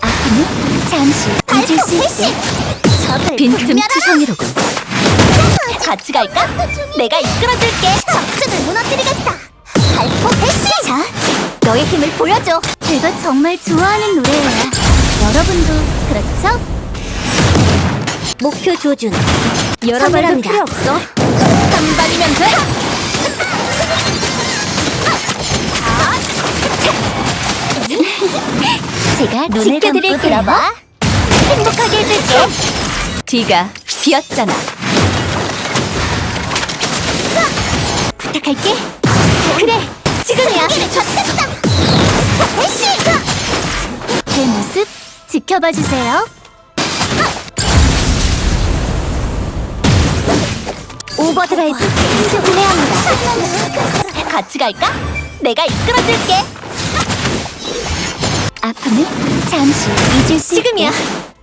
아기는 잠시 잊을 수 있게. 빈틈 투성이로군. 같이 갈까? 내가 이끌어줄게. 적진을 무너뜨리겠다. 발포 대시! 자, 너의 힘을 보여줘. 제가 정말 좋아하는 노래예요. 여러분도 그렇죠? 목표 조준. 여러분도 필요 없어. 제가 눈을 지켜드릴게요. 감고 들어봐. 행복하게 해줄게. 뒤가 비었잖아 부탁할게. 그래, 지금이야. 좋겠다. 대시. 제 모습 지켜봐 주세요 오버드라이브 수분해야 합니다. 같이 갈까? 내가 이끌어줄게. 아픔을 잠시 잊을 수 지금이야. 있게